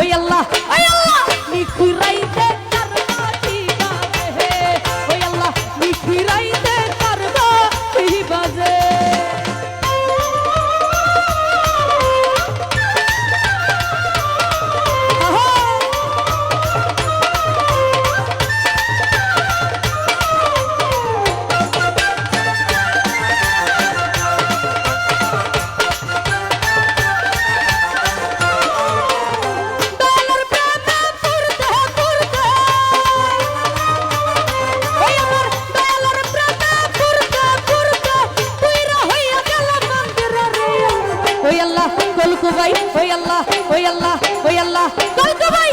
ওই আল্লাহ ওই ওই আল্লাহ ওই আল্লাহ ওই আল্লাহ। গল্প ভাই?